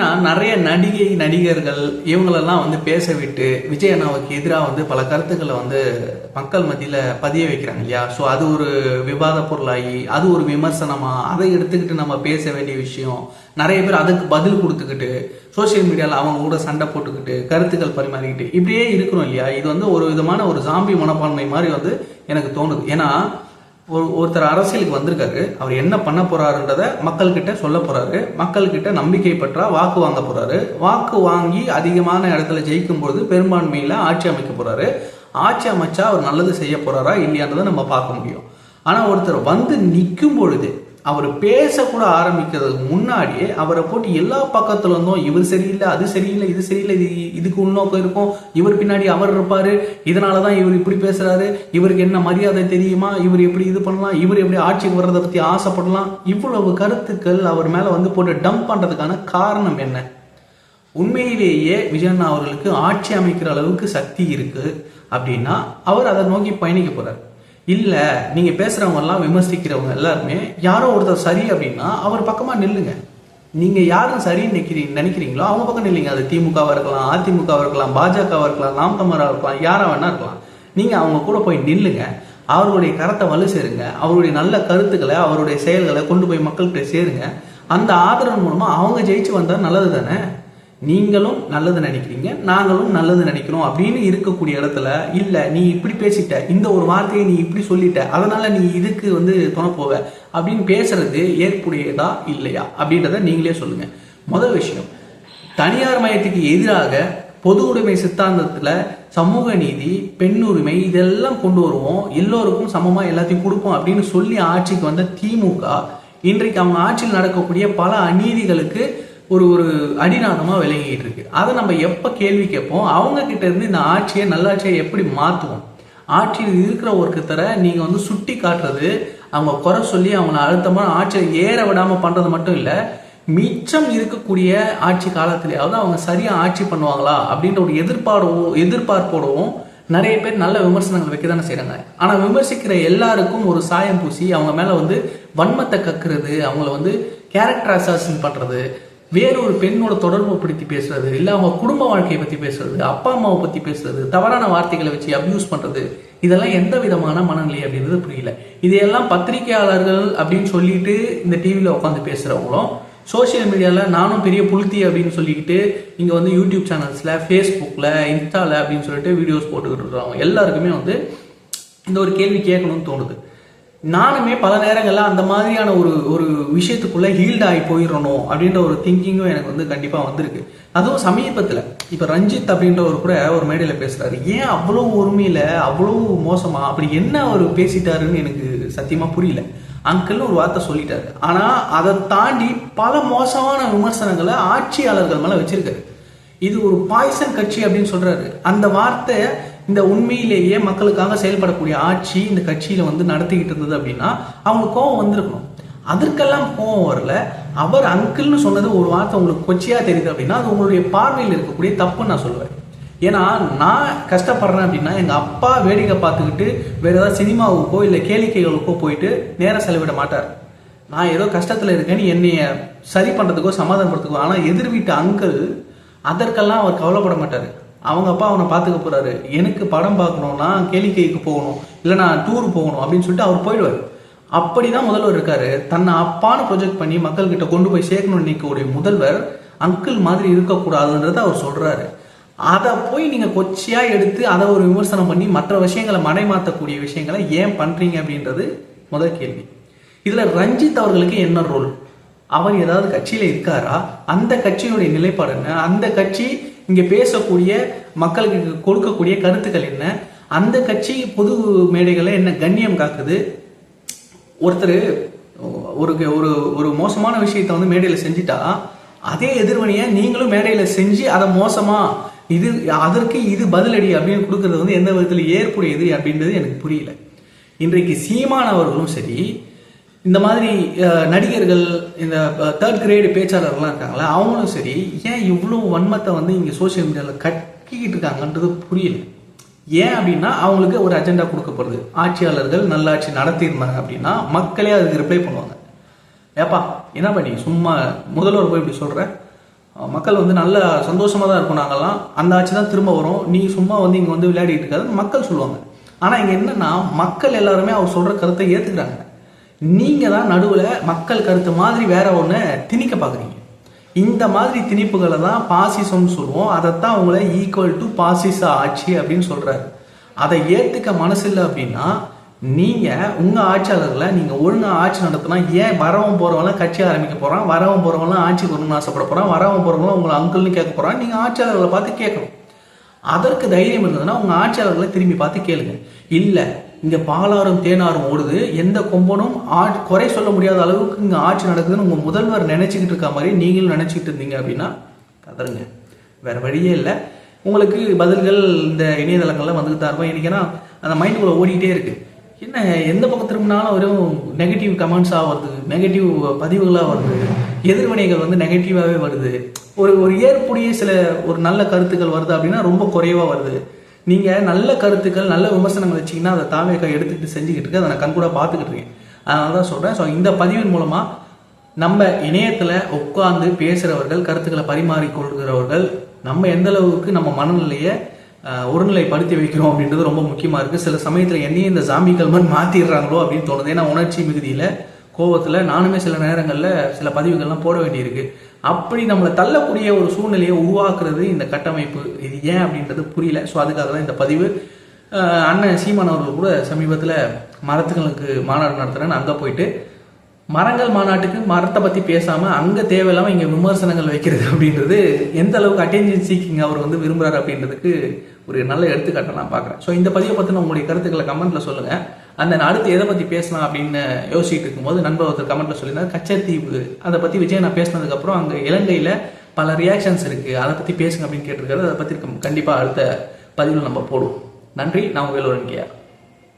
பார்த்தீங்கன்னா நிறைய நடிகை நடிகர்கள் இவங்களெல்லாம் வந்து பேச விட்டு விஜய் அண்ணாவுக்கு எதிராக வந்து பல கருத்துக்களை வந்து மக்கள் மத்தியில் பதிய வைக்கிறாங்க இல்லையா? ஸோ அது ஒரு விவாத பொருளாகி அது ஒரு விமர்சனமா அதை எடுத்துக்கிட்டு நம்ம பேச வேண்டிய விஷயம். நிறைய பேர் அதுக்கு பதில் கொடுத்துக்கிட்டு சோஷியல் மீடியாவில் அவங்க கூட சண்டை போட்டுக்கிட்டு கருத்துக்கள் பரிமாறிக்கிட்டு இப்படியே இருக்கிறோம் இல்லையா? இது வந்து ஒரு விதமான ஒரு ஜாம்பி மனப்பான்மை மாதிரி வந்து எனக்கு தோணுது. ஏன்னா ஒரு ஒருத்தர் அரசியலுக்கு வந்திருக்காரு. அவர் என்ன பண்ண போறாருன்றத மக்கள்கிட்ட சொல்ல போறாரு. மக்கள்கிட்ட நம்பிக்கை பற்றா வாக்கு வாங்க போறாரு. வாக்கு வாங்கி அதிகமான இடத்துல ஜெயிக்கும் பொழுது பெரும்பான்மையில ஆட்சி அமைக்க போறாரு. ஆட்சி அமைச்சா அவர் நல்லது செய்ய போறாரா இல்லையான்றதை நம்ம பார்க்க முடியும். ஆனா ஒருத்தர் வந்து நிற்கும் பொழுது அவர் பேசக்கூட ஆரம்பிக்கிறதுக்கு முன்னாடியே அவரை போட்டு எல்லா பக்கத்துல இருந்தும். இவர் சரியில்லை அது சரியில்லை இது சரியில்லை இது இதுக்கு உள்நோக்கம் இருக்கும். இவர் பின்னாடி அவர் இருப்பாரு. இதனாலதான் இவர் இப்படி பேசுறாரு. இவருக்கு என்ன மரியாதை தெரியுமா? இவர் எப்படி இது பண்ணலாம்? இவர் எப்படி ஆட்சிக்கு வர்றதை பத்தி ஆசைப்படலாம்? இவ்வளவு கருத்துக்கள் அவர் மேல வந்து போட்டு டம்ப் பண்றதுக்கான காரணம் என்ன? உண்மையிலேயே விஜயண்ணா அவர்களுக்கு ஆட்சி அமைக்கிற அளவுக்கு சக்தி இருக்கு. அப்படின்னா அவர் அதை நோக்கி பயணிக்க போறார். இல்லை நீங்கள் பேசுகிறவங்கெல்லாம் விமர்சிக்கிறவங்க எல்லாருமே யாரோ ஒருத்தர் சரி அப்படின்னா அவர் பக்கமாக நில்லுங்க. நீங்கள் யாரும் சரின்னு நினைக்கிறீங்க நினைக்கிறீங்களோ அவங்க பக்கம் நில்லுங்க. அது திமுகவாக இருக்கலாம் அதிமுகவாக இருக்கலாம் பாஜகவாக இருக்கலாம் நாம் இருக்கலாம் யாராக வேணா இருக்கலாம். நீங்கள் அவங்க கூட போய் நில்லுங்க. அவருடைய கரத்தை வலு சேருங்க. அவருடைய நல்ல கருத்துக்களை அவருடைய செயல்களை கொண்டு போய் மக்கள்கிட்ட சேருங்க. அந்த ஆதரவு மூலமாக அவங்க ஜெயிச்சு வந்தால் நல்லது தானே? நீங்களும் நல்லது நினைக்கிறீங்க நாங்களும் நல்லது நினைக்கிறோம் அப்படின்னு இருக்கக்கூடிய இடத்துல இல்ல நீ இப்படி பேசிட்ட இந்த ஒரு வார்த்தையை நீ இப்படி சொல்லிட்ட அதனால நீ இதுக்கு வந்து துணப்போவ அப்படின்னு பேசுறது ஏற்புடையதா இல்லையா அப்படின்றத நீங்களே சொல்லுங்க. முதல் விஷயம் தனியார் மயத்துக்கு எதிராக பொது உடைமை சித்தாந்தத்துல சமூக நீதி பெண்ணுரிமை இதெல்லாம் கொண்டு வருவோம். எல்லோருக்கும் சமமா எல்லாத்தையும் கொடுப்போம் அப்படின்னு சொல்லி ஆட்சிக்கு வந்த திமுக இன்றைக்கு அவங்க ஆட்சியில் நடக்கக்கூடிய பல அநீதிகளுக்கு ஒரு ஒரு அடிநாதமாக விளங்கிட்டு இருக்கு அதை நம்ம எப்போ கேள்வி கேட்போம்? அவங்க கிட்ட இருந்து இந்த ஆட்சியை நல்லாட்சியை எப்படி மாற்றுவோம் ஆட்சியில் இருக்கிற ஒருத்தரை நீங்கள் வந்து சுட்டி காட்டுறது அவங்க குறை சொல்லி அவங்கள அழுத்தமாக ஆட்சியை ஏற விடாமல் பண்ணுறது மட்டும் இல்லை மிச்சம் இருக்கக்கூடிய ஆட்சி காலத்திலேயாவது அவங்க சரியாக ஆட்சி பண்ணுவாங்களா? அப்படின்ற ஒரு எதிர்பார்ப்போ எதிர்பார்ப்போடவும் நிறைய பேர் நல்ல விமர்சனங்கள் வைக்க தானே செய்கிறாங்க ஆனால் விமர்சிக்கிற எல்லாருக்கும் ஒரு சாயம் பூசி அவங்க மேலே வந்து வன்மத்தை கக்குறது அவங்கள வந்து கேரக்டர் அசாசின் பண்ணுறது வேறொரு பெண்ணோட தொடர்பு படுத்தி பேசுறது இல்லை அவங்க குடும்ப வாழ்க்கையை பத்தி பேசுறது அப்பா அம்மாவை பத்தி பேசுறது தவறான வார்த்தைகளை வச்சு அப்யூஸ் பண்றது இதெல்லாம் எந்த விதமான மனநிலை அப்படின்றது புரியல. இதையெல்லாம் பத்திரிகையாளர்கள் அப்படின்னு சொல்லிட்டு இந்த டிவியில உட்காந்து பேசுறவங்களும் சோஷியல் மீடியாவில் நானும் பெரிய புளுத்தி அப்படின்னு சொல்லிக்கிட்டு இங்கே வந்து யூடியூப் சேனல்ஸில் ஃபேஸ்புக்கில் இன்ஸ்டாவில் அப்படின்னு சொல்லிட்டு வீடியோஸ் போட்டுக்கிட்டு இருக்கிறவங்க எல்லாருக்குமே வந்து இந்த ஒரு கேள்வி கேட்கணும்னு தோணுது. நானுமே பல நேரங்களில் அந்த மாதிரியான ஒரு ஒரு விஷயத்துக்குள்ளே ஹீல்ட் ஆகி போயிடணும் அப்படின்ற ஒரு திங்கிங்கும் எனக்கு வந்து கண்டிப்பாக வந்திருக்கு. அதுவும் சமீபத்தில். இப்போ ரஞ்சித் அப்படின்ற ஒரு கூட ஒரு மேடையில் பேசுகிறாரு ஏன் அவ்வளோ உரிமையில அவ்வளோ மோசமாக அப்படி என்ன அவர் பேசிட்டாருன்னு எனக்கு சத்தியமாக புரியல. அங்கிள்னு ஒரு வார்த்தை சொல்லிட்டாரு. ஆனால் அதை தாண்டி பல மோசமான விமர்சனங்களை ஆட்சியாளர்கள் மேலே வச்சிருக்காரு. இது ஒரு பாய்சன் கட்சி அப்படின்னு சொல்கிறாரு அந்த வார்த்தை இந்த உண்மையிலேயே மக்களுக்காக செயல்படக்கூடிய ஆட்சி இந்த கட்சியில வந்து நடத்திக்கிட்டு இருந்தது அப்படின்னா அவங்களுக்கு கோவம் வந்திருக்கணும். அதற்கெல்லாம் கோவம் வரல. அவர் அங்கிள்னு சொன்னது ஒரு வார்த்தை உங்களுக்கு கொச்சியா தெரியுது அப்படின்னா அது உங்களுடைய பார்வையில் இருக்கக்கூடிய தப்புன்னு நான் சொல்லுவேன். ஏன்னா நான் கஷ்டப்படுறேன் அப்படின்னா எங்க அப்பா வேடிக்கை பார்த்துக்கிட்டு வேற ஏதாவது சினிமாவுக்கோ இல்லை கேளிக்கைகளுக்கோ போயிட்டு நேரம் செலவிட மாட்டார். நான் ஏதோ கஷ்டத்தில் இருக்கேன்னு என்னைய சரி பண்ணுறதுக்கோ சமாதானப்படுத்துக்கோ ஆனால் எதிர் வீட்டு அங்கிள் அதற்கெல்லாம் அவர் கவலைப்பட மாட்டார். அவங்க அப்பா அவனை பார்த்துக்க போறாரு. எனக்கு படம் பார்க்கணும்னா கேளிக்கைக்கு போகணும் இல்லை நான் டூர் போகணும் அப்படின்னு சொல்லிட்டு அவர் போயிடுவார். அப்படிதான் முதல்வர் இருக்காரு. தன்னை அப்பான்னு ப்ரொஜெக்ட் பண்ணி மக்கள்கிட்ட கொண்டு போய் சேர்க்கணும்னு நினைக்கக்கூடிய முதல்வர் அங்கிள் மாதிரி இருக்கக்கூடாதுன்றதை அவர் சொல்றாரு. அதை போய் நீங்க கொச்சியா எடுத்து அதை ஒரு விமர்சனம் பண்ணி மற்ற விஷயங்களை மடைமாற்றக்கூடிய விஷயங்களை ஏன் பண்றீங்க அப்படின்றது முதல் கேள்வி. இதுல ரஞ்சித் அவர்களுக்கு என்ன ரோல் அவர் ஏதாவது கட்சியில இருக்காரா? அந்த கட்சியுடைய நிலைப்பாடு என்ன? அந்த கட்சி இங்கே பேசக்கூடிய மக்களுக்கு கொடுக்கக்கூடிய கருத்துக்கள் என்ன? அந்த கட்சி பொது மேடைகளை என்ன கண்ணியம் காக்குது? ஒருத்தர் ஒரு ஒரு ஒரு மோசமான விஷயத்தை வந்து மேடையில் செஞ்சுட்டா அதே எதிர்வனியை நீங்களும் மேடையில் செஞ்சு அதை மோசமா இது அதற்கு இது பதிலடி அப்படின்னு கொடுக்கறது வந்து எந்த விதத்தில் ஏற்புடையது அப்படின்றது எனக்கு புரியல. இன்றைக்கு சீமான் அவர்களும் சரி இந்த மாதிரி நடிகர்கள் இந்த தேர்ட் கிரேடு பேச்சாளர்கள்லாம் இருக்காங்களா அவங்களும் சரி ஏன் இவ்வளோ வன்மத்தை வந்து இங்கே சோஷியல் மீடியாவில் கட்டிக்கிட்டு இருக்காங்கன்றது புரியல. ஏன் அப்படின்னா அவங்களுக்கு ஒரு அஜெண்டா கொடுக்கப்படுது. ஆட்சியாளர்கள் நல்லாட்சி நடத்தியிருந்தாங்க அப்படின்னா மக்களே அதுக்கு ரிப்ளை பண்ணுவாங்க. ஏப்பா என்ன பண்ணி சும்மா முதல்வர் போய் இப்படி சொல்கிற மக்கள் வந்து நல்ல சந்தோஷமாக தான் இருக்கும் நாங்கள்லாம் அந்த ஆட்சி தான் திரும்ப வரும். நீ சும்மா வந்து இங்கே வந்து விளையாடிட்டு இருக்காதுன்னு மக்கள் சொல்லுவாங்க. ஆனால் இங்கே என்னன்னா மக்கள் எல்லாருமே அவர் சொல்கிற கருத்தை ஏற்றுக்கிறாங்க நீங்கள் தான் நடுவில் மக்கள் கருத்து மாதிரி வேற ஒன்று திணிக்க பார்க்குறீங்க. இந்த மாதிரி திணிப்புகளை தான் பாசிசம்னு சொல்லுவோம். அதைத்தான் உங்களை ஈக்குவல் டு பாசிச ஆட்சி அப்படின்னு சொல்கிறாரு அதை ஏற்றுக்க மனசில்லை அப்படின்னா நீங்கள் உங்கள் ஆட்சியாளர்களை நீங்கள் ஒழுங்காக ஆட்சி நடத்தினா ஏன் வரவன் போகிறவங்களாம் கட்சி ஆரம்பிக்க போகிறான் வரவன் போகிறவங்களாம் ஆட்சி வரணும்னு ஆசைப்பட போகிறான் வரவன் போகிறவங்களாம் உங்களை அங்கிள்னு கேட்க போகிறான் நீங்கள் ஆட்சியாளர்களை பார்த்து கேட்கணும். அதற்கு தைரியம் இருந்ததுன்னா உங்க ஆட்சியாளர்களை திரும்பி பார்த்து கேளுங்க. இல்ல இங்க பாலாறும் தேனாரும் ஓடுது எந்த கொம்பனும் ஆ- குறை சொல்ல முடியாத அளவுக்கு இங்க ஆட்சி நடக்குதுன்னு உங்க முதல்வர் நினைச்சுக்கிட்டு இருக்க மாதிரி நீங்களும் நினைச்சுக்கிட்டு இருந்தீங்க அப்படின்னா கதருங்க. வேற வழியே இல்லை. உங்களுக்கு பதில்கள் இந்த இணையதளங்கள்ல வந்துட்டு தான் இருக்கும். எனக்கு ஏன்னா அந்த மைண்டுக்குள்ளே ஓடிக்கிட்டே இருக்கு. என்ன எந்த பக்கம் திரும்பினாலும் வெறும் நெகட்டிவ் கமெண்ட்ஸாக வருது நெகட்டிவ் பதிவுகளாக வருது. எதிர்வினைகள் வந்து நெகட்டிவாகவே வருது. ஒரு ஒரு ஏற்புடைய சில ஒரு நல்ல கருத்துக்கள் வருது அப்படின்னா ரொம்ப குறைவாக வருது. நீங்கள் நல்ல கருத்துக்கள் நல்ல விமர்சனங்கள் வச்சிங்கன்னா அதை தாவேக்கா எடுத்துக்கிட்டு செஞ்சுக்கிட்டு இருக்கு. அதை நான் கண்கூட பார்த்துக்கிட்டு இருக்கேன். அதனால தான் சொல்கிறேன் ஸோ இந்த பதிவின் மூலமாக நம்ம இணையத்தில் உட்கார்ந்து பேசுகிறவர்கள் கருத்துக்களை பரிமாறிக்கொள்கிறவர்கள் நம்ம எந்த அளவுக்கு நம்ம மனநிலையை ஒருநிலைப்படுத்தி வைக்கிறோம் அப்படின்றது ரொம்ப முக்கியமாக இருக்குது சில சமயத்தில் என்னையும் இந்த ஜாம்பி மாதிரி மாற்றிடுறாங்களோ அப்படின்னு தோணுது. ஏன்னா உணர்ச்சி மிகுதியில் கோபத்தில் நானுமே சில நேரங்களில் சில பதிவுகள்லாம் போட வேண்டியிருக்கு. அப்படி நம்மளை தள்ளக்கூடிய ஒரு சூழ்நிலையை உருவாக்குறது இந்த கட்டமைப்பு. இது ஏன் அப்படின்றது புரியல. ஸோ அதுக்காக தான் இந்த பதிவு. அண்ணன் சீமான் அவர்கள் கூட சமீபத்தில் மரத்துகளுக்கு மாநாடு நடத்துகிறேன்னு அங்கே போயிட்டு மரங்கள் மாநாட்டுக்கு மரத்தை பற்றி பேசாமல் அங்கே தேவையில்லாம இங்கே விமர்சனங்கள் வைக்கிறது அப்படின்றது எந்த அளவுக்கு அட்டென்ஷன் சீக்கிங் அவர் வந்து விரும்புகிறார் அப்படின்றதுக்கு ஒரு நல்ல எடுத்துக்காட்டை நான் பார்க்குறேன். ஸோ இந்த பதிவை பற்றின உங்களுடைய கருத்துக்களை கமெண்ட்டில் சொல்லுங்கள் அந்த நான் அடுத்து எதை பத்தி பேசலாம் அப்படின்னு யோசிச்சுட்டு இருக்கும்போது நண்பர் ஒருத்தர் கமெண்ட்ல சொல்லியிருந்தார் கச்சத்தீவு. அதை பத்தி விஜய் நான் பேசினதுக்கு அப்புறம் அங்க இலங்கையில பல ரியாக்ஷன்ஸ் இருக்கு. அதை பத்தி பேசுங்க அப்படின்னு கேட்டிருக்காரு. அதை பத்தி கண்டிப்பா அடுத்த பதிவில் நம்ம போடுவோம். நன்றி. நான் வேலூரன்